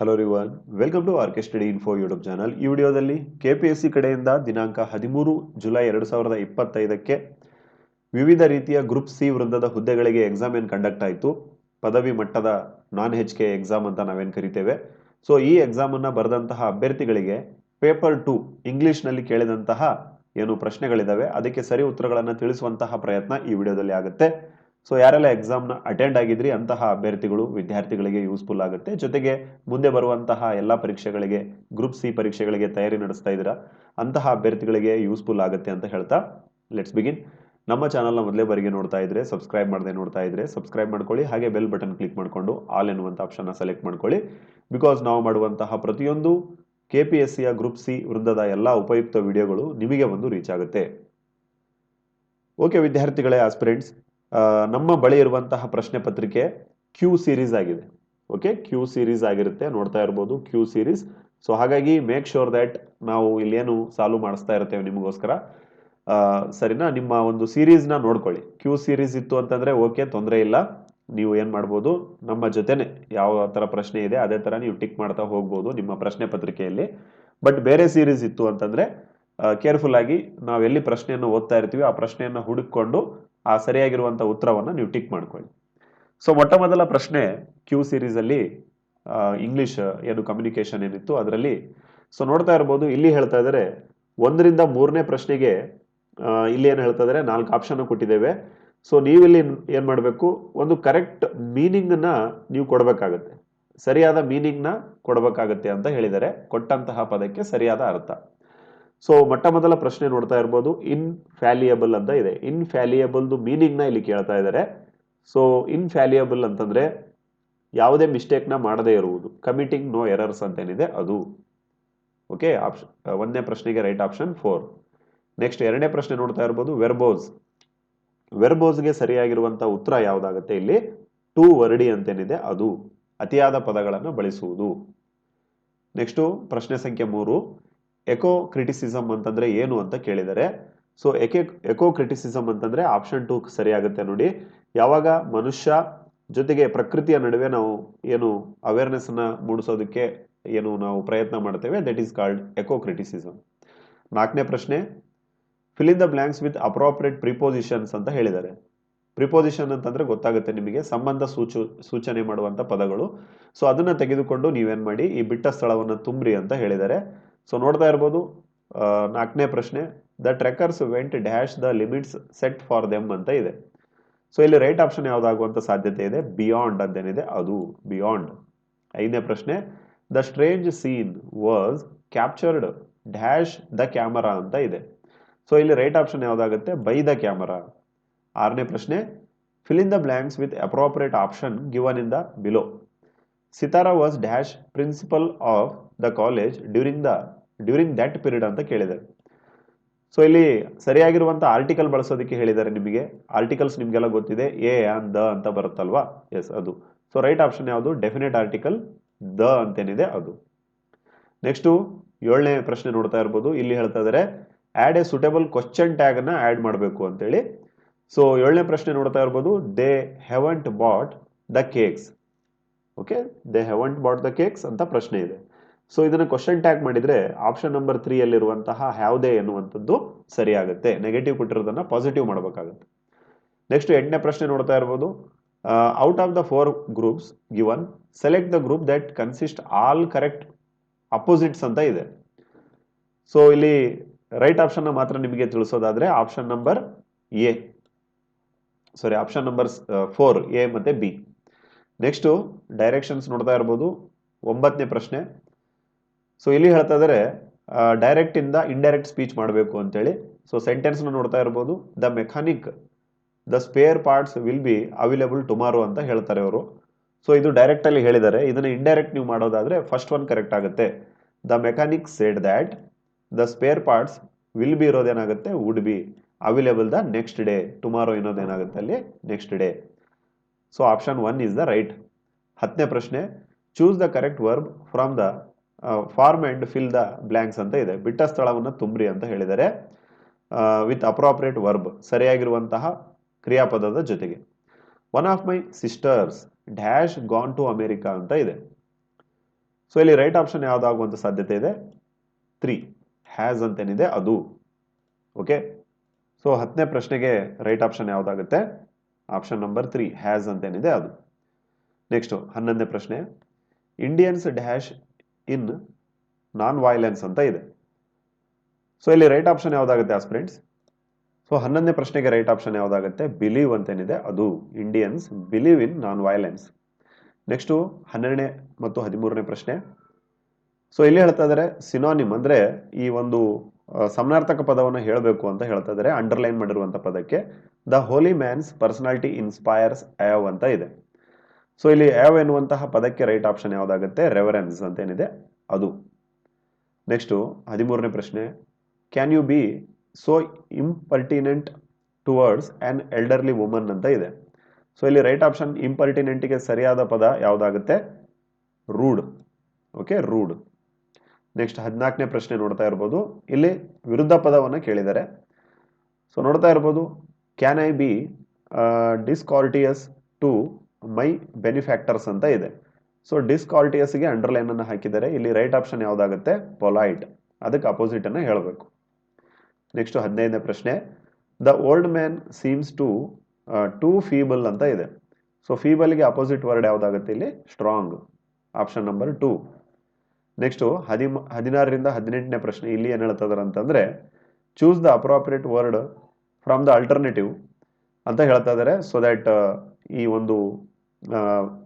Hello ರಿವನ್ welcome to R K study info YouTube channel ಈ ವಿಡಿಯೋದಲ್ಲಿ K P S C ಕಡೆಯಿಂದ ದಿನಾಂಕ ಹದಿಮೂರು ಜುಲೈ ಎರಡು ಸಾವಿರದ ಇಪ್ಪತ್ತೈದಕ್ಕೆ ವಿವಿಧ ರೀತಿಯ ಗ್ರೂಪ್ ಸಿ ವೃಂದದ ಹುದ್ದೆಗಳಿಗೆ ಎಕ್ಸಾಮ್ ಏನು ಕಂಡಕ್ಟ್ ಆಯಿತು, ಪದವಿ ಮಟ್ಟದ ನಾನ್ ಹೆಚ್ ಕೆ ಎಕ್ಸಾಮ್ ಅಂತ ನಾವೇನು ಕರಿತೇವೆ. ಸೊ ಈ ಎಕ್ಸಾಮನ್ನು ಬರೆದಂತಹ ಅಭ್ಯರ್ಥಿಗಳಿಗೆ ಪೇಪರ್ ಟು ಇಂಗ್ಲೀಷ್ನಲ್ಲಿ ಕೇಳಿದಂತಹ ಏನು ಪ್ರಶ್ನೆಗಳಿದ್ದಾವೆ ಅದಕ್ಕೆ ಸರಿ ಉತ್ತರಗಳನ್ನು ತಿಳಿಸುವಂತಹ ಪ್ರಯತ್ನ ಈ ವಿಡಿಯೋದಲ್ಲಿ ಆಗುತ್ತೆ. ಸೊ ಯಾರೆಲ್ಲ ಎಕ್ಸಾಮ್ನ ಅಟೆಂಡ್ ಆಗಿದ್ರಿ, ಅಂತಹ ಅಭ್ಯರ್ಥಿಗಳು ವಿದ್ಯಾರ್ಥಿಗಳಿಗೆ ಯೂಸ್ಫುಲ್ ಆಗುತ್ತೆ. ಜೊತೆಗೆ ಮುಂದೆ ಬರುವಂತಹ ಎಲ್ಲ ಪರೀಕ್ಷೆಗಳಿಗೆ ಗ್ರೂಪ್ ಸಿ ಪರೀಕ್ಷೆಗಳಿಗೆ ತಯಾರಿ ನಡೆಸ್ತಾ ಇದ್ದೀರಾ, ಅಂತಹ ಅಭ್ಯರ್ಥಿಗಳಿಗೆ ಯೂಸ್ಫುಲ್ ಆಗುತ್ತೆ ಅಂತ ಹೇಳ್ತಾ ಲೆಟ್ಸ್ ಬಿಗಿನ್ ನಮ್ಮ ಚಾನಲ್ನ ಮೊದಲೇ ಬಾರಿಗೆ ನೋಡ್ತಾ ಇದ್ರೆ ಸಬ್ಸ್ಕ್ರೈಬ್ ಮಾಡದೆ ನೋಡ್ತಾ ಇದ್ರೆ ಸಬ್ಸ್ಕ್ರೈಬ್ ಮಾಡ್ಕೊಳ್ಳಿ, ಹಾಗೆ ಬೆಲ್ ಬಟನ್ ಕ್ಲಿಕ್ ಮಾಡಿಕೊಂಡು ಆಲ್ ಎನ್ನುವಂಥ ಆಪ್ಷನ್ನ ಸೆಲೆಕ್ಟ್ ಮಾಡ್ಕೊಳ್ಳಿ. ಬಿಕಾಸ್ ನಾವು ಮಾಡುವಂತಹ ಪ್ರತಿಯೊಂದು ಕೆ ಪಿ ಎಸ್ ಸಿಯ ಗ್ರೂಪ್ ಸಿ ವೃಂದದ ಎಲ್ಲ ಉಪಯುಕ್ತ ವಿಡಿಯೋಗಳು ನಿಮಗೆ ಒಂದು ರೀಚ್ ಆಗುತ್ತೆ. ಓಕೆ ವಿದ್ಯಾರ್ಥಿಗಳೇ ಆಸ್ಪಿರೆಂಟ್ಸ್ ನಮ್ಮ ಬಳಿ ಇರುವಂತಹ ಪ್ರಶ್ನೆ ಪತ್ರಿಕೆ ಕ್ಯೂ ಸೀರೀಸ್ ಆಗಿದೆ. ಓಕೆ ಕ್ಯೂ ಸೀರೀಸ್ ಆಗಿರುತ್ತೆ, ನೋಡ್ತಾ ಇರ್ಬೋದು ಕ್ಯೂ ಸೀರೀಸ್ ಸೊ ಹಾಗಾಗಿ ಮೇಕ್ ಶೋರ್ ದ್ಯಾಟ್ ನಾವು ಇಲ್ಲೇನು ಸಾಲ್ವ್ ಮಾಡಿಸ್ತಾ ಇರ್ತೇವೆ ನಿಮಗೋಸ್ಕರ. ಸರಿನಾ? ನಿಮ್ಮ ಒಂದು ಸೀರೀಸ್ನ ನೋಡ್ಕೊಳ್ಳಿ. ಕ್ಯೂ ಸೀರೀಸ್ ಇತ್ತು ಅಂತಂದ್ರೆ ಓಕೆ ತೊಂದರೆ ಇಲ್ಲ. ನೀವು ಏನು ಮಾಡ್ಬೋದು? ನಮ್ಮ ಜೊತೆನೆ ಯಾವ ಥರ ಪ್ರಶ್ನೆ ಇದೆ, ಅದೇ ಥರ ನೀವು ಟಿಕ್ ಮಾಡ್ತಾ ಹೋಗ್ಬೋದು ನಿಮ್ಮ ಪ್ರಶ್ನೆ ಪತ್ರಿಕೆಯಲ್ಲಿ. ಬಟ್ ಬೇರೆ ಸೀರೀಸ್ ಇತ್ತು ಅಂತಂದ್ರೆ ಕೇರ್ಫುಲ್ ಆಗಿ ನಾವು ಎಲ್ಲಿ ಪ್ರಶ್ನೆಯನ್ನು ಓದ್ತಾ ಇರ್ತೀವಿ ಆ ಪ್ರಶ್ನೆಯನ್ನು ಹುಡುಕೊಂಡು ಆ ಸರಿಯಾಗಿರುವಂಥ ಉತ್ತರವನ್ನು ನೀವು ಟಿಕ್ ಮಾಡ್ಕೊಳ್ಳಿ. ಸೊ ಮೊಟ್ಟ ಮೊದಲ ಪ್ರಶ್ನೆ ಕ್ಯೂ ಸೀರೀಸಲ್ಲಿ ಇಂಗ್ಲಿಷ್ ಏನು ಕಮ್ಯುನಿಕೇಶನ್ ಏನಿತ್ತು ಅದರಲ್ಲಿ. ಸೊ ನೋಡ್ತಾ ಇರ್ಬೋದು, ಇಲ್ಲಿ ಹೇಳ್ತಾ ಇದ್ದಾರೆ, ಒಂದರಿಂದ ಮೂರನೇ ಪ್ರಶ್ನೆಗೆ ಇಲ್ಲಿ ಏನು ಹೇಳ್ತಾ ಇದ್ದಾರೆ, ನಾಲ್ಕು ಆಪ್ಷನ್ ಕೊಟ್ಟಿದ್ದೇವೆ. ಸೊ ನೀವಿಲ್ಲಿ ಏನು ಮಾಡಬೇಕು, ಒಂದು ಕರೆಕ್ಟ್ ಮೀನಿಂಗ್ನ ನೀವು ಕೊಡಬೇಕಾಗತ್ತೆ. ಸರಿಯಾದ ಮೀನಿಂಗ್ನ ಕೊಡಬೇಕಾಗತ್ತೆ ಅಂತ ಹೇಳಿದ್ದಾರೆ. ಕೊಟ್ಟಂತಹ ಪದಕ್ಕೆ ಸರಿಯಾದ ಅರ್ಥ. ಸೊ ಮೊಟ್ಟ ಮೊದಲ ಪ್ರಶ್ನೆ ನೋಡ್ತಾ ಇರ್ಬೋದು. ಇನ್ಫ್ಯಾಲಿಯಬಲ್ ಅಂತ ಇದೆ. ಇನ್ಫ್ಯಾಲಿಯಬಲ್ದು ಮೀನಿಂಗ್ನ ಇಲ್ಲಿ ಕೇಳ್ತಾ ಇದ್ದಾರೆ. ಸೊ ಇನ್ಫ್ಯಾಲಿಯಬಲ್ ಅಂತಂದ್ರೆ ಯಾವುದೇ ಮಿಸ್ಟೇಕ್ನ ಮಾಡದೇ ಇರುವುದು. ಕಮಿಟಿಂಗ್ ನೋ ಎರರ್ಸ್ ಅಂತ ಏನಿದೆ ಅದು ಓಕೆ ಆಪ್ಷನ್ ಒಂದನೇ ಪ್ರಶ್ನೆಗೆ ರೈಟ್ ಆಪ್ಷನ್ ಫೋರ್ ನೆಕ್ಸ್ಟ್ ಎರಡನೇ ಪ್ರಶ್ನೆ ನೋಡ್ತಾ ಇರ್ಬೋದು. ವೆರ್ಬೋಸ್ ವೆರ್ಬೋಸ್ಗೆ ಸರಿಯಾಗಿರುವಂಥ ಉತ್ತರ ಯಾವುದಾಗುತ್ತೆ ಇಲ್ಲಿ? ಟೂ ವರ್ಡಿ ಅಂತೇನಿದೆ ಅದು. ಅತಿಯಾದ ಪದಗಳನ್ನು ಬಳಸುವುದು. ನೆಕ್ಸ್ಟು ಪ್ರಶ್ನೆ ಸಂಖ್ಯೆ ಮೂರು. ಎಕೋ ಕ್ರಿಟಿಸಿಸಮ್ ಅಂತಂದ್ರೆ ಏನು ಅಂತ ಕೇಳಿದರೆ ಸೊ ಎಕೆ ಎಕೋ ಕ್ರಿಟಿಸಿಸಮ್ ಅಂತಂದ್ರೆ ಆಪ್ಷನ್ ಟು ಸರಿಯಾಗುತ್ತೆ ನೋಡಿ. ಯಾವಾಗ ಮನುಷ್ಯ ಜೊತೆಗೆ ಪ್ರಕೃತಿಯ ನಡುವೆ ನಾವು ಏನು ಅವೇರ್ನೆಸ್ ಅನ್ನ ಮೂಡಿಸೋದಕ್ಕೆ ಏನು ನಾವು ಪ್ರಯತ್ನ ಮಾಡ್ತೇವೆ that is called eco criticism ನಾಲ್ಕನೇ ಪ್ರಶ್ನೆ fill in the blanks with appropriate prepositions ಅಂತ ಹೇಳಿದ್ದಾರೆ. ಪ್ರಿಪೋಸಿಷನ್ ಅಂತಂದ್ರೆ ಗೊತ್ತಾಗುತ್ತೆ ನಿಮಗೆ, ಸಂಬಂಧ ಸೂಚು, ಸೂಚನೆ ಮಾಡುವಂತ ಪದಗಳು. ಸೊ ಅದನ್ನ ತೆಗೆದುಕೊಂಡು ನೀವೇನು ಮಾಡಿ, ಈ ಬಿಟ್ಟ ಸ್ಥಳವನ್ನು ತುಂಬ್ರಿ ಅಂತ ಹೇಳಿದ್ದಾರೆ. ಸೊ ನೋಡ್ತಾ ಇರ್ಬೋದು ನಾಲ್ಕನೇ ಪ್ರಶ್ನೆ the trekkers went dash the limits set for them ಅಂತ ಇದೆ. ಸೊ ಇಲ್ಲಿ ರೈಟ್ ಆಪ್ಷನ್ ಯಾವುದಾಗುವಂಥ ಸಾಧ್ಯತೆ ಇದೆ? ಬಿಯಾಂಡ್ ಅಂತೇನಿದೆ. ಅದು ಬಿಯಾಂಡ್ ಐದನೇ ಪ್ರಶ್ನೆ the strange scene was captured dash the camera ಅಂತ ಇದೆ. ಸೊ ಇಲ್ಲಿ ರೈಟ್ ಆಪ್ಷನ್ ಯಾವುದಾಗುತ್ತೆ? ಬೈ ದ ಕ್ಯಾಮರಾ ಆರನೇ ಪ್ರಶ್ನೆ fill in the blanks with appropriate option given in the below Sitara was dash principal of the college during the during that period ಅಂತ ಕೇಳಿದ್ದಾರೆ so ಇಲ್ಲಿ ಸರಿಯಾಗಿರುವಂಥ article ಬಳಸೋದಕ್ಕೆ ಹೇಳಿದ್ದಾರೆ ನಿಮಗೆ. ಆರ್ಟಿಕಲ್ಸ್ ನಿಮಗೆಲ್ಲ ಗೊತ್ತಿದೆ ಎ ಆನ್ ದ ಅಂತ ಬರುತ್ತಲ್ವಾ? ಎಸ್ ಅದು. ಸೊ ರೈಟ್ ಆಪ್ಷನ್ ಯಾವುದು? ಡೆಫಿನೆಟ್ ಆರ್ಟಿಕಲ್ ದ ಅಂತೇನಿದೆ ಅದು. ನೆಕ್ಸ್ಟು ಏಳನೇ ಪ್ರಶ್ನೆ ನೋಡ್ತಾ ಇರ್ಬೋದು. ಇಲ್ಲಿ ಹೇಳ್ತಾ ಇದ್ದಾರೆ add a suitable question tag ಅನ್ನ ಆ್ಯಡ್ ಮಾಡಬೇಕು ಅಂತೇಳಿ. ಸೊ ಏಳನೇ ಪ್ರಶ್ನೆ ನೋಡ್ತಾ ಇರ್ಬೋದು they haven't bought the cakes okay they haven't bought the cakes ಅಂತ ಪ್ರಶ್ನೆ ಇದೆ. ಸೊ ಇದನ್ನು ಕ್ವಶನ್ ಟ್ಯಾಗ್ ಮಾಡಿದರೆ ಆಪ್ಷನ್ ನಂಬರ್ ತ್ರೀಯಲ್ಲಿರುವಂತಹ ಹ್ಯಾವ್ದೇ ಎನ್ನುವಂಥದ್ದು ಸರಿಯಾಗುತ್ತೆ. ನೆಗೆಟಿವ್ ಕೊಟ್ಟಿರೋದನ್ನು ಪಾಸಿಟಿವ್ ಮಾಡಬೇಕಾಗುತ್ತೆ. ನೆಕ್ಸ್ಟ್ ಎಂಟನೇ ಪ್ರಶ್ನೆ ನೋಡ್ತಾ ಇರ್ಬೋದು. Out of the four groups given select the group that consist all correct opposites ಅಂತ ಇದೆ. ಸೊ ಇಲ್ಲಿ ರೈಟ್ ಆಪ್ಷನ್ನ ಮಾತ್ರ ನಿಮಗೆ ತಿಳಿಸೋದಾದರೆ option number A sorry option number four A ಮತ್ತು ಬಿ ನೆಕ್ಸ್ಟು ಡೈರೆಕ್ಷನ್ಸ್ ನೋಡ್ತಾ ಇರ್ಬೋದು. ಒಂಬತ್ತನೇ ಪ್ರಶ್ನೆ. ಸೊ ಇಲ್ಲಿ ಹೇಳ್ತಾ ಇದ್ದಾರೆ ಡೈರೆಕ್ಟ್ ಇಂದ ಇಂಡೈರೆಕ್ಟ್ ಸ್ಪೀಚ್ ಮಾಡಬೇಕು ಅಂತೇಳಿ. ಸೊ ಸೆಂಟೆನ್ಸ್ನ ನೋಡ್ತಾ ಇರ್ಬೋದು. The mechanic the spare parts will be available tomorrow ಅಂತ ಹೇಳ್ತಾರೆ ಅವರು. ಸೊ ಇದು ಡೈರೆಕ್ಟ್ ಅಲ್ಲಿ ಹೇಳಿದ್ದಾರೆ. ಇದನ್ನ ಇಂಡೈರೆಕ್ಟ್ ನೀವು ಮಾಡೋದಾದ್ರೆ ಫಸ್ಟ್ ಒನ್ ಕರೆಕ್ಟ್ ಆಗುತ್ತೆ. The mechanic said that the spare parts will be ಇರೋದೇನಾಗುತ್ತೆ? Would be available the next day tomorrow ಇನ್ನೋದೇನಾಗುತ್ತೆ ಅಲ್ಲಿ? Next day so option one is the right ಹತ್ತನೇ ಪ್ರಶ್ನೆ choose the correct verb from the form and fill the blanks ಅಂತ ಇದೆ. ಬಿಟ್ಟ ಸ್ಥಳವನ್ನು ತುಂಬ್ರಿ ಅಂತ ಹೇಳಿದ್ದಾರೆ. ವಿತ್ ಅಪ್ರಾಪ್ರಿಯೇಟ್ ವರ್ಬ್ ಸರಿಯಾಗಿರುವಂತಹ ಕ್ರಿಯಾಪದದ ಜೊತೆಗೆ. One of my sisters dash gone to America ಅಂತ ಇದೆ. ಸೊ ಇಲ್ಲಿ ರೈಟ್ ಆಪ್ಷನ್ ಯಾವುದಾಗುವಂಥ ಸಾಧ್ಯತೆ ಇದೆ? ತ್ರೀ ಹ್ಯಾಸ್ ಅಂತೇನಿದೆ ಅದು. ಓಕೆ ಸೊ ಹತ್ತನೇ ಪ್ರಶ್ನೆಗೆ ರೈಟ್ ಆಪ್ಷನ್ ಯಾವುದಾಗುತ್ತೆ? ಆಪ್ಷನ್ ನಂಬರ್ ತ್ರೀ ಹ್ಯಾಸ್ ಅಂತೇನಿದೆ ಅದು. ನೆಕ್ಸ್ಟು ಹನ್ನೊಂದನೇ ಪ್ರಶ್ನೆ. Indians dash in non violence ಅಂತ ಇದೆ. ಸೊ ಇಲ್ಲಿ ರೈಟ್ ಆಪ್ಷನ್ ಯಾವುದಾಗುತ್ತೆ ಆಸ್ಪಿರೆಂಟ್ಸ್ ಸೊ ಹನ್ನೊಂದನೇ ಪ್ರಶ್ನೆಗೆ ರೈಟ್ ಆಪ್ಷನ್ ಯಾವುದಾಗುತ್ತೆ? ಬಿಲೀವ್ ಅಂತೇನಿದೆ ಅದು. Indians believe in non violence next ಹನ್ನೆರಡನೇ ಮತ್ತು ಹದಿಮೂರನೇ ಪ್ರಶ್ನೆ. ಸೊ ಇಲ್ಲಿ ಹೇಳ್ತಾ ಇದ್ದಾರೆ ಸಿನಾನಿಮ್ ಅಂದ್ರೆ ಈ ಒಂದು ಸಮನಾರ್ಥಕ ಪದವನ್ನು ಹೇಳಬೇಕು ಅಂತ ಹೇಳ್ತಾ ಇದ್ದಾರೆ. ಅಂಡರ್ಲೈನ್ ಮಾಡಿರುವಂಥ ಪದಕ್ಕೆ the holy man's personality inspires awe ಅಂತ ಇದೆ. ಸೊ ಇಲ್ಲಿ ಅಯವ್ ಎನ್ನುವಂತಹ ಪದಕ್ಕೆ ರೈಟ್ ಆಪ್ಷನ್ ಯಾವುದಾಗುತ್ತೆ? ರೆವರೆನ್ಸ್ ಅಂತ ಏನಿದೆ? ಅದು. ನೆಕ್ಸ್ಟು ಹದಿಮೂರನೇ ಪ್ರಶ್ನೆ. Can you be so impertinent towards an elderly woman ಅಂತ ಇದೆ. ಸೊ ಇಲ್ಲಿ ರೈಟ್ ಆಪ್ಷನ್ ಇಂಪರ್ಟಿನೆಂಟಿಗೆ ಸರಿಯಾದ ಪದ ಯಾವುದಾಗುತ್ತೆ? ರೂಡ್ ಓಕೆ ರೂಡ್ ನೆಕ್ಸ್ಟ್ ಹದಿನಾಲ್ಕನೇ ಪ್ರಶ್ನೆ ನೋಡ್ತಾ ಇರ್ಬೋದು. ಇಲ್ಲಿ ವಿರುದ್ಧ ಪದವನ್ನು ಕೇಳಿದ್ದಾರೆ. ಸೊ ನೋಡ್ತಾ ಇರ್ಬೋದು can I be discourteous to my benefactors ಅಂತ ಇದೆ. ಸೊ ಡಿಸ್ಕಾರ್ಟಿಯಸ್ಗೆ ಅಂಡರ್ಲೈನ್ ಅನ್ನು ಹಾಕಿದ್ದಾರೆ. ಇಲ್ಲಿ ರೈಟ್ ಆಪ್ಷನ್ ಯಾವುದಾಗುತ್ತೆ? ಪೊಲೈಟ್ ಅದಕ್ಕೆ ಅಪೋಸಿಟ್ ಅನ್ನು ಹೇಳಬೇಕು. ನೆಕ್ಸ್ಟ್ ಹದಿನೈದನೇ ಪ್ರಶ್ನೆ. The old man seems to too feeble ಅಂತ ಇದೆ. ಸೊ ಫೀಬಲ್ಗೆ ಅಪೋಸಿಟ್ ವರ್ಡ್ ಯಾವುದಾಗುತ್ತೆ ಇಲ್ಲಿ? Strong option number two next ಹದಿಮ, ಹದಿನಾರರಿಂದ ಹದಿನೆಂಟನೇ ಪ್ರಶ್ನೆ ಇಲ್ಲಿ ಏನು ಹೇಳ್ತದಾರೆ ಅಂತಂದ್ರೆ choose the appropriate word from the alternative ಅಂತ ಹೇಳ್ತಾ ಇದ್ದಾರೆ ಸೊ ದ್ಯಾಟ್ ಈ ಒಂದು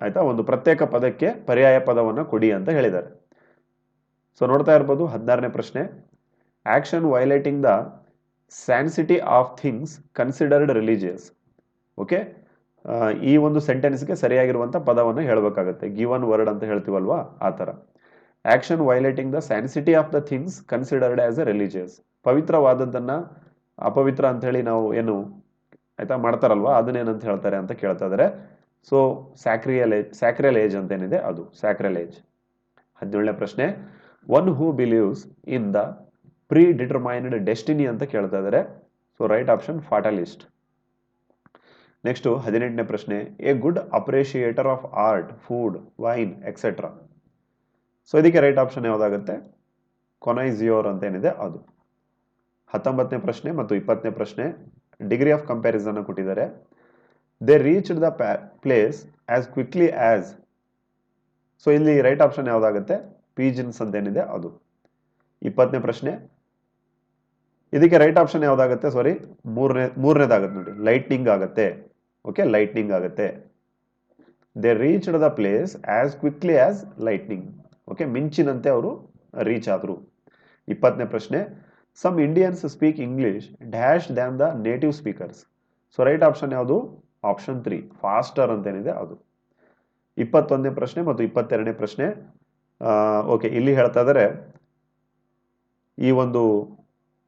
ಆಯಿತಾ, ಒಂದು ಪ್ರತ್ಯೇಕ ಪದಕ್ಕೆ ಪರ್ಯಾಯ ಪದವನ್ನು ಕೊಡಿ ಅಂತ ಹೇಳಿದ್ದಾರೆ ಸೊ ನೋಡ್ತಾ ಇರ್ಬೋದು ಹದಿನಾರನೇ ಪ್ರಶ್ನೆ. Action violating the sanctity of things considered religious okay ಈ ಒಂದು ಸೆಂಟೆನ್ಸ್ಗೆ ಸರಿಯಾಗಿರುವಂಥ ಪದವನ್ನು ಹೇಳಬೇಕಾಗುತ್ತೆ. ಗಿವನ್ ವರ್ಡ್ ಅಂತ ಹೇಳ್ತೀವಲ್ವಾ? ಆ ಥರ. Action violating the sanctity of the things considered as a religious ಪವಿತ್ರವಾದದ್ದನ್ನು ಅಪವಿತ್ರ ಅಂಥೇಳಿ ನಾವು ಏನು ಆಯಿತಾ ಮಾಡ್ತಾರಲ್ವ? ಅದನ್ನೇನಂತ ಹೇಳ್ತಾರೆ ಅಂತ ಕೇಳ್ತಾ ಇದ್ದಾರೆ. So sacrilege sacrilege ಅಂತ ಏನಿದೆ ಅದು ಸ್ಯಾಕ್ರಿಯಲ್ ಏಜ್ ಹದಿನೇಳನೇ ಪ್ರಶ್ನೆ. One who believes in the predetermined destiny ಅಂತ ಕೇಳ್ತಾ ಇದ್ದಾರೆ. So right option fatalist next ಹದಿನೆಂಟನೇ ಪ್ರಶ್ನೆ. A good appreciator of art food wine etcetera so ಇದಕ್ಕೆ ರೈಟ್ ಆಪ್ಷನ್ ಯಾವುದಾಗುತ್ತೆ? ಕೊನೈಝಿಯೋರ್ ಅಂತ ಏನಿದೆ ಅದು. ಹತ್ತೊಂಬತ್ತನೇ ಪ್ರಶ್ನೆ ಮತ್ತು ಇಪ್ಪತ್ತನೇ ಪ್ರಶ್ನೆ ಡಿಗ್ರಿ ಆಫ್ ಕಂಪ್ಯಾರಿಸನ್ ಕೊಟ್ಟಿದ್ದಾರೆ. They reached the place as quickly as so ಇಲ್ಲಿ ರೈಟ್ ಆಪ್ಷನ್ ಯಾವುದಾಗುತ್ತೆ? ಪೀಜಿನ್ಸ್ ಅಂತ ಏನಿದೆ ಅದು. ಇಪ್ಪತ್ತನೇ ಪ್ರಶ್ನೆ. ಇದಕ್ಕೆ ರೈಟ್ ಆಪ್ಷನ್ ಯಾವುದಾಗುತ್ತೆ? ಸಾರಿ ಮೂರನೇ, ಮೂರನೇದಾಗುತ್ತೆ ನೋಡಿ. ಲೈಟ್ನಿಂಗ್ ಆಗುತ್ತೆ. ಓಕೆ ಲೈಟ್ನಿಂಗ್ ಆಗುತ್ತೆ. They reached the place as quickly as lightning okay ಮಿಂಚಿನಂತೆ ಅವರು ರೀಚ್ ಆದರು. ಇಪ್ಪತ್ತನೇ ಪ್ರಶ್ನೆ some Indians speak English dash than the native speakers so right option ಯಾವುದು? ಆಪ್ಷನ್ ತ್ರೀ ಫಾಸ್ಟರ್ ಅಂತೇನಿದೆ ಅದು. ಇಪ್ಪತ್ತೊಂದನೇ ಪ್ರಶ್ನೆ ಮತ್ತು ಇಪ್ಪತ್ತೆರಡನೇ ಪ್ರಶ್ನೆ ಓಕೆ ಇಲ್ಲಿ ಹೇಳ್ತಾ ಇದ್ದಾರೆ ಈ ಒಂದು,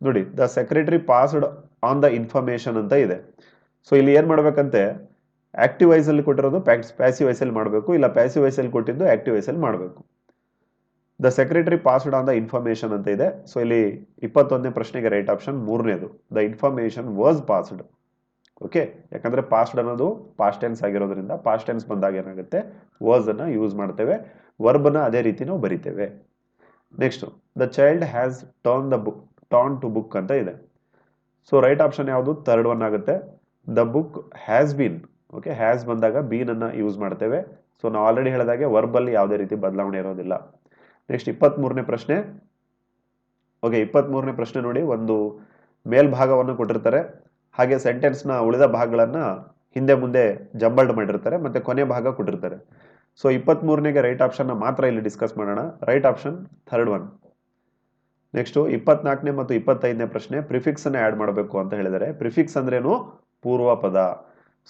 ನೋಡಿ the secretary passed on the information ಅಂತ ಇದೆ. ಸೊ ಇಲ್ಲಿ ಏನು ಮಾಡ್ಬೇಕಂತೆ? ಆಕ್ಟಿವ್ ವೈಸಲ್ಲಿ ಕೊಟ್ಟಿರೋದು ಪ್ಯಾಸಿವ್ ವೈಸಲ್ಲಿ ಮಾಡಬೇಕು, ಇಲ್ಲ ಪ್ಯಾಸಿವ್ ವೈಸಲ್ಲಿ ಕೊಟ್ಟಿದ್ದು ಆಕ್ಟಿವ್ ವೈಸಲ್ಲಿ ಮಾಡಬೇಕು. The secretary passed on the information ಅಂತ ಇದೆ. ಸೊ ಇಲ್ಲಿ ಇಪ್ಪತ್ತೊಂದನೇ ಪ್ರಶ್ನೆಗೆ ರೈಟ್ ಆಪ್ಷನ್ ಮೂರನೇದು. The information was passed okay ಯಾಕಂದ್ರೆ ಪಾಸ್ಡ್ ಅನ್ನೋದು ಪಾಸ್ಟ್ ಟೆನ್ಸ್ ಆಗಿರೋದ್ರಿಂದ ಪಾಸ್ಟ್ ಟೆನ್ಸ್ ಬಂದಾಗ ಏನಾಗುತ್ತೆ? ವಾಸ್ ಅನ್ನ ಯೂಸ್ ಮಾಡ್ತೇವೆ. ವರ್ಬ್ನ ಅದೇ ರೀತಿ ನಾವು ಬರಿತೇವೆ. Next the child has turn the book turn to book ಅಂತ ಇದೆ. ಸೊ ರೈಟ್ ಆಪ್ಷನ್ ಯಾವುದು? ಥರ್ಡ್ ಒನ್ ಆಗುತ್ತೆ. The book has been okay has ಬಂದಾಗ ಬೀನ್ ಅನ್ನ ಯೂಸ್ ಮಾಡ್ತೇವೆ. ಸೊ ನಾವು ಆಲ್ರೆಡಿ ಹೇಳಿದಾಗೆ ವರ್ಬಲ್ಲಿ ಯಾವುದೇ ರೀತಿ ಬದಲಾವಣೆ ಇರೋದಿಲ್ಲ. ನೆಕ್ಸ್ಟ್ ಇಪ್ಪತ್ತ್ಮೂರನೇ ಪ್ರಶ್ನೆ. ಓಕೆ ಇಪ್ಪತ್ತ್ಮೂರನೇ ಪ್ರಶ್ನೆ ನೋಡಿ, ಒಂದು ಮೇಲ್ಭಾಗವನ್ನು ಕೊಟ್ಟಿರ್ತಾರೆ. ಹಾಗೆ ಸೆಂಟೆನ್ಸ್ನ ಉಳಿದ ಭಾಗಗಳನ್ನು ಹಿಂದೆ ಮುಂದೆ ಜಂಬಲ್ಡ್ ಮಾಡಿರ್ತಾರೆ, ಮತ್ತು ಕೊನೆ ಭಾಗ ಕೊಟ್ಟಿರ್ತಾರೆ. ಸೊ ಇಪ್ಪತ್ತ್ಮೂರನೇಗೆ ರೈಟ್ ಆಪ್ಷನ್ನ ಮಾತ್ರ ಇಲ್ಲಿ ಡಿಸ್ಕಸ್ ಮಾಡೋಣ. Right option third one next ಇಪ್ಪತ್ನಾಲ್ಕನೇ ಮತ್ತು ಇಪ್ಪತ್ತೈದನೇ ಪ್ರಶ್ನೆ ಪ್ರಿಫಿಕ್ಸ್ ಅನ್ನು ಆ್ಯಡ್ ಮಾಡಬೇಕು ಅಂತ ಹೇಳಿದರೆ ಪ್ರಿಫಿಕ್ಸ್ ಅಂದ್ರೇನು? ಪೂರ್ವ ಪದ.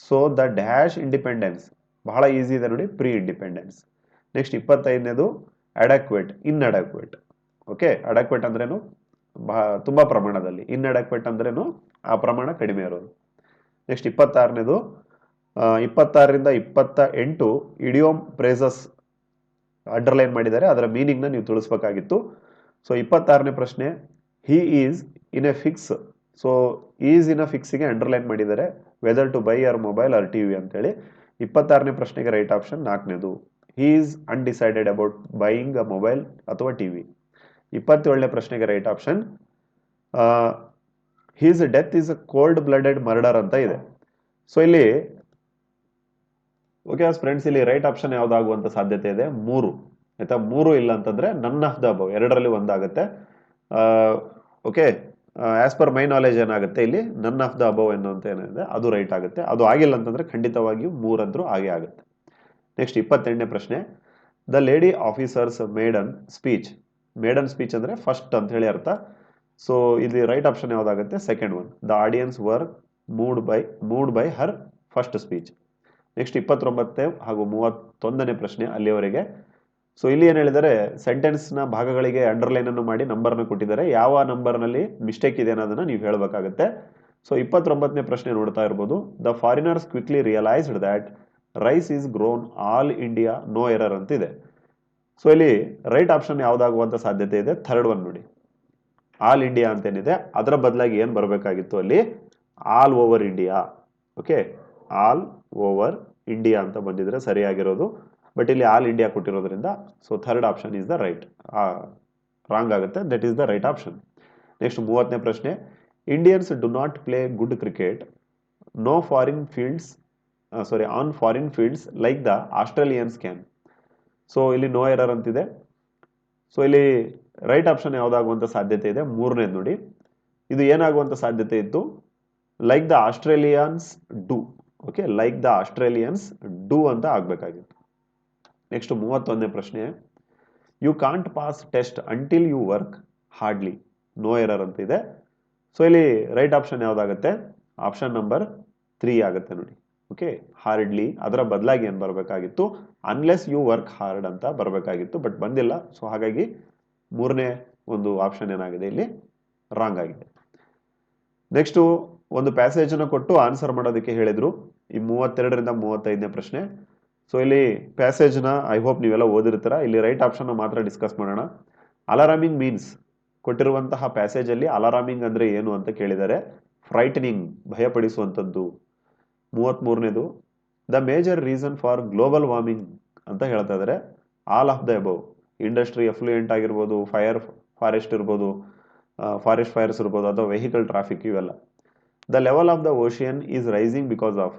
ಸೊ ದ ಡ್ಯಾಶ್ ಇಂಡಿಪೆಂಡೆನ್ಸ್ ಬಹಳ ಈಸಿ ಇದೆ ನೋಡಿ ಪ್ರೀ ಇಂಡಿಪೆಂಡೆನ್ಸ್ ನೆಕ್ಸ್ಟ್ ಇಪ್ಪತ್ತೈದನೇದು adequate inadequate okay adequate ಅಂದ್ರೇನು? ಬಹ ತುಂಬ ಪ್ರಮಾಣದಲ್ಲಿ. ಇನ್ ಅಡಕ್ವೇಟ್ ಅಂದ್ರೇನು? ಆ ಪ್ರಮಾಣ ಕಡಿಮೆ ಇರೋದು. ನೆಕ್ಸ್ಟ್ ಇಪ್ಪತ್ತಾರನೇದು ಇಪ್ಪತ್ತಾರರಿಂದ ಇಪ್ಪತ್ತ ಎಂಟು ಇಡಿಯೋಮ್ ಪ್ರೇಸಸ್ ಅಂಡರ್ಲೈನ್ ಮಾಡಿದ್ದಾರೆ. ಅದರ ಮೀನಿಂಗ್ನ ನೀವು ತಿಳಿಸ್ಬೇಕಾಗಿತ್ತು. ಸೊ ಇಪ್ಪತ್ತಾರನೇ ಪ್ರಶ್ನೆ he is in a fix so is in a ಫಿಕ್ಸಿಗೆ underline ಮಾಡಿದ್ದಾರೆ whether to buy or mobile or T V ಅಂತೇಳಿ. ಇಪ್ಪತ್ತಾರನೇ ಪ್ರಶ್ನೆಗೆ ರೈಟ್ ಆಪ್ಷನ್ ನಾಲ್ಕನೇದು. He is undecided about buying a mobile ಅಥವಾ ಟಿ ವಿ ಇಪ್ಪತ್ತೇಳನೇ ಪ್ರಶ್ನೆಗೆ right option he's death is a cold blooded murder ಅಂತ ಇದೆ. ಸೊ ಇಲ್ಲಿ ಓಕೆ ಫ್ರೆಂಡ್ಸ್ ಇಲ್ಲಿ ರೈಟ್ ಆಪ್ಷನ್ ಯಾವ್ದಾಗುವಂತ ಸಾಧ್ಯತೆ ಇದೆ? ಮೂರು. ಆಯ್ತಾ? ಮೂರು ಇಲ್ಲ ಅಂತಂದ್ರೆ ನನ್ನ ಆಫ್ ದ ಅಬವ್ ಎರಡರಲ್ಲಿ ಒಂದಾಗುತ್ತೆ. Okay as per my knowledge ಏನಾಗುತ್ತೆ ಇಲ್ಲಿ? ನನ್ ಆಫ್ ದ ಅಬವ್ ಎನ್ನುವಂತ ಏನಿದೆ, ಅದು ರೈಟ್ ಆಗುತ್ತೆ. ಅದು ಆಗಿಲ್ಲ ಅಂತಂದ್ರೆ ಖಂಡಿತವಾಗಿಯೂ ಮೂರಂದ್ರೂ ಹಾಗೆ ಆಗುತ್ತೆ. ನೆಕ್ಸ್ಟ್ ಇಪ್ಪತ್ತೆಂಟನೇ ಪ್ರಶ್ನೆ. The lady officer's maiden speech maiden speech ಅಂದರೆ ಫಸ್ಟ್ ಅಂತ ಹೇಳಿ ಅರ್ಥ. ಸೊ ಇಲ್ಲಿ right option ಯಾವುದಾಗುತ್ತೆ? Second one the audience were moved by moved by her first speech next ಇಪ್ಪತ್ತೊಂಬತ್ತನೇ ಹಾಗೂ ಮೂವತ್ತೊಂದನೇ ಪ್ರಶ್ನೆ ಅಲ್ಲಿಯವರೆಗೆ. ಸೊ ಇಲ್ಲಿ ಏನು ಹೇಳಿದರೆ ಸೆಂಟೆನ್ಸ್ನ ಭಾಗಗಳಿಗೆ ಅಂಡರ್ಲೈನ್ ಅನ್ನು ಮಾಡಿ ನಂಬರ್ನ ಕೊಟ್ಟಿದ್ದಾರೆ. ಯಾವ ನಂಬರ್ನಲ್ಲಿ ಮಿಸ್ಟೇಕ್ ಇದೆ ಅನ್ನೋದನ್ನು ನೀವು ಹೇಳಬೇಕಾಗುತ್ತೆ. ಸೊ ಇಪ್ಪತ್ತೊಂಬತ್ತನೇ ಪ್ರಶ್ನೆ ನೋಡ್ತಾ ಇರ್ಬೋದು. The foreigners quickly realised that rice is grown all India no error ಅಂತಿದೆ. ಸೊ ಇಲ್ಲಿ ರೈಟ್ ಆಪ್ಷನ್ ಯಾವುದಾಗುವಂಥ ಸಾಧ್ಯತೆ ಇದೆ? ಥರ್ಡ್ ಒನ್ ನೋಡಿ. ಆಲ್ ಇಂಡಿಯಾ ಅಂತೇನಿದೆ, ಅದರ ಬದಲಾಗಿ ಏನು ಬರಬೇಕಾಗಿತ್ತು ಅಲ್ಲಿ? All over India okay all over India ಅಂತ ಬಂದಿದ್ರೆ ಸರಿಯಾಗಿರೋದು. ಬಟ್ ಇಲ್ಲಿ all India ಕೊಟ್ಟಿರೋದ್ರಿಂದ so third option is the right wrong ಆಗುತ್ತೆ. That is the right option next ಮೂವತ್ತನೇ ಪ್ರಶ್ನೆ. Indians do not play good cricket no foreign fields sorry on foreign fields like the Australian scan so ಇಲ್ಲಿ no error ಅಂತಿದೆ. So ಇಲ್ಲಿ right option ಯಾವುದಾಗುವಂಥ ಸಾಧ್ಯತೆ ಇದೆ? ಮೂರನೇದು ನೋಡಿ. ಇದು ಏನಾಗುವಂತ ಸಾಧ್ಯತೆ ಇತ್ತು like the Australians do okay like the Australians do ಅಂತ ಆಗಬೇಕಾಗಿತ್ತು. ನೆಕ್ಸ್ಟ್ ಮೂವತ್ತೊಂದನೇ ಪ್ರಶ್ನೆ. You can't pass test until you work hardly no error ಅಂತ ಇದೆ ಸೊ ಇಲ್ಲಿ ರೈಟ್ ಆಪ್ಷನ್ ಯಾವುದಾಗುತ್ತೆ? ಆಪ್ಷನ್ ನಂಬರ್ ತ್ರೀ ಆಗುತ್ತೆ ನೋಡಿ. ಓಕೆ ಹಾರ್ಡ್ಲಿ ಅದರ ಬದಲಾಗಿ ಏನು ಬರಬೇಕಾಗಿತ್ತು? ಅನ್ಲೆಸ್ ಯು ವರ್ಕ್ ಹಾರ್ಡ್ ಅಂತ ಬರಬೇಕಾಗಿತ್ತು ಬಟ್ ಬಂದಿಲ್ಲ. ಸೊ ಹಾಗಾಗಿ ಮೂರನೇ ಒಂದು ಆಪ್ಷನ್ ಏನಾಗಿದೆ ಇಲ್ಲಿ? ರಾಂಗ್ ಆಗಿದೆ. ನೆಕ್ಸ್ಟು ಒಂದು ಪ್ಯಾಸೇಜನ್ನು ಕೊಟ್ಟು ಆನ್ಸರ್ ಮಾಡೋದಕ್ಕೆ ಹೇಳಿದರು. ಈ ಮೂವತ್ತೆರಡರಿಂದ ಮೂವತ್ತೈದನೇ ಪ್ರಶ್ನೆ. ಸೊ ಇಲ್ಲಿ ಪ್ಯಾಸೇಜ್ನ ಐ ಹೋಪ್ ನೀವೆಲ್ಲ ಓದಿರ್ತೀರ. ಇಲ್ಲಿ ರೈಟ್ ಆಪ್ಷನ್ ಮಾತ್ರ ಡಿಸ್ಕಸ್ ಮಾಡೋಣ. ಅಲಾರಾಮಿಂಗ್ ಮೀನ್ಸ್ ಕೊಟ್ಟಿರುವಂತಹ ಪ್ಯಾಸೇಜಲ್ಲಿ ಅಲಾರಾಮಿಂಗ್ ಅಂದರೆ ಏನು ಅಂತ ಕೇಳಿದ್ದಾರೆ ಫ್ರೈಟನಿಂಗ್ ಭಯಪಡಿಸುವಂಥದ್ದು. ಮೂವತ್ತ್ಮೂರನೇದು the major reason for global warming ಅಂತ ಹೇಳ್ತಾ ಇದ್ದಾರೆ all of the above. Industry effluent ಆಗಿರ್ಬೋದು, ಫೈರ್, ಫಾರೆಸ್ಟ್ ಇರ್ಬೋದು ಫಾರೆಸ್ಟ್ ಫೈರ್ಸ್ ಇರ್ಬೋದು, ಅಥವಾ ವೆಹಿಕಲ್ ಟ್ರಾಫಿಕ್ ಇವೆಲ್ಲ. The level of the ocean is rising because of.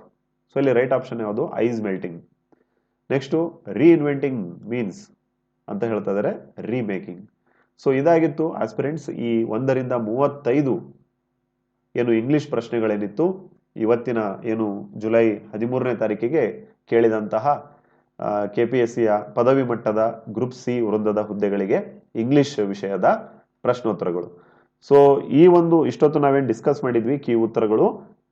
So, ಇಲ್ಲಿ ರೈಟ್ ಆಪ್ಷನ್ ಯಾವುದು? Ice melting. Next, reinventing means ಅಂತ ಹೇಳ್ತಾ ಇದ್ದಾರೆ ರೀಮೇಕಿಂಗ್. ಸೊ, ಇದಾಗಿತ್ತು ಆಸ್ಪಿರೆಂಟ್ಸ್. ಈ ಒಂದರಿಂದ ಮೂವತ್ತೈದು ಏನು ಇಂಗ್ಲಿಷ್ ಪ್ರಶ್ನೆಗಳೇನಿತ್ತು? ಇವತ್ತಿನ ಏನು ಜುಲೈ ಹದಿಮೂರನೇ ತಾರೀಕಿಗೆ ಕೇಳಿದಂತಹ ಕೆ ಪಿ ಎಸ್ ಸಿಯ ಪದವಿ ಮಟ್ಟದ ಗ್ರೂಪ್ ಸಿ ವೃಂದದ ಹುದ್ದೆಗಳಿಗೆ ಇಂಗ್ಲಿಷ್ ವಿಷಯದ ಪ್ರಶ್ನೋತ್ತರಗಳು. ಸೊ, ಈ ಒಂದು ಇಷ್ಟೊತ್ತು ನಾವೇನು ಡಿಸ್ಕಸ್ ಮಾಡಿದ್ವಿ, ಕೀ ಉತ್ತರಗಳು,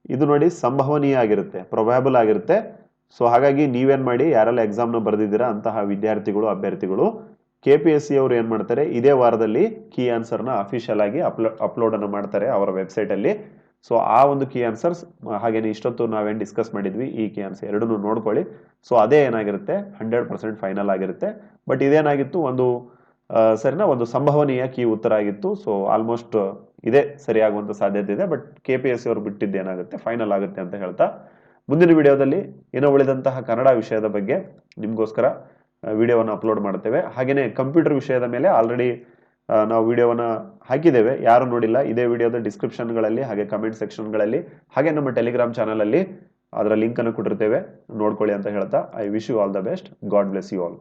ಇದು ನೋಡಿ ಸಂಭವನೀಯ ಆಗಿರುತ್ತೆ ಪ್ರೊಬ್ಯಾಬಲ್ ಆಗಿರುತ್ತೆ. ಸೊ, ಹಾಗಾಗಿ ನೀವೇನು ಮಾಡಿ, ಯಾರೆಲ್ಲ ಎಕ್ಸಾಮ್ನ ಬರೆದಿದ್ದೀರಾ, ಅಂತಹ ವಿದ್ಯಾರ್ಥಿಗಳು, ಅಭ್ಯರ್ಥಿಗಳು ಕೆ ಪಿ ಎಸ್ ಸಿ ಅವರು ಏನು ಮಾಡ್ತಾರೆ, ಇದೇ ವಾರದಲ್ಲಿ ಕೀ ಆನ್ಸರ್ನ ಅಫಿಷಿಯಲ್ ಆಗಿ ಅಪ್ಲೋ ಅಪ್ಲೋಡನ್ನು ಮಾಡ್ತಾರೆ ಅವರ ವೆಬ್ಸೈಟ್ ಅಲ್ಲಿ. ಸೊ ಆ ಒಂದು ಕೀ ಆನ್ಸರ್ಸ್ ಹಾಗೇನೆ ಇಷ್ಟೊತ್ತು ನಾವೇನು ಡಿಸ್ಕಸ್ ಮಾಡಿದ್ವಿ, ಈ ಕೀ ಆನ್ಸರ್ ಎರಡನ್ನೂ ನೋಡ್ಕೊಳ್ಳಿ. ಸೊ ಅದೇ ಏನಾಗಿರುತ್ತೆ? ಹಂಡ್ರೆಡ್ ಪರ್ಸೆಂಟ್ ಫೈನಲ್ ಆಗಿರುತ್ತೆ. ಬಟ್ ಇದೇನಾಗಿತ್ತು? ಒಂದು ಸರಿನ? ಒಂದು ಸಂಭವನೀಯ ಕೀ ಉತ್ತರ ಆಗಿತ್ತು. ಸೊ ಆಲ್ಮೋಸ್ಟ್ ಇದೇ ಸರಿಯಾಗುವಂಥ ಸಾಧ್ಯತೆ ಇದೆ. ಬಟ್ ಕೆ ಪಿ ಎಸ್ ಅವರು ಬಿಟ್ಟಿದ್ದು ಏನಾಗುತ್ತೆ? ಫೈನಲ್ ಆಗುತ್ತೆ ಅಂತ ಹೇಳ್ತಾ. ಮುಂದಿನ ವಿಡಿಯೋದಲ್ಲಿ ಏನೋ ಉಳಿದಂತಹ ಕನ್ನಡ ವಿಷಯದ ಬಗ್ಗೆ ನಿಮಗೋಸ್ಕರ ವಿಡಿಯೋವನ್ನು ಅಪ್ಲೋಡ್ ಮಾಡ್ತೇವೆ. ಹಾಗೆಯೇ ಕಂಪ್ಯೂಟರ್ ವಿಷಯದ ಮೇಲೆ ಆಲ್ರೆಡಿ ನಾವು ವಿಡಿಯೋವನ್ನು ಹಾಕಿದ್ದೇವೆ. ಯಾರು ನೋಡಿಲ್ಲ, ಇದೇ ವಿಡಿಯೋದ ಡಿಸ್ಕ್ರಿಪ್ಷನ್ಗಳಲ್ಲಿ ಹಾಗೆ ಕಮೆಂಟ್ ಸೆಕ್ಷನ್ಗಳಲ್ಲಿ ಹಾಗೆ ನಮ್ಮ ಟೆಲಿಗ್ರಾಮ್ ಚಾನಲಲ್ಲಿ ಅದರ ಲಿಂಕ್ ಅನ್ನು ಕೊಟ್ಟಿರ್ತೇವೆ. ನೋಡ್ಕೊಳ್ಳಿ ಅಂತ ಹೇಳ್ತಾ I wish you all the best God bless you all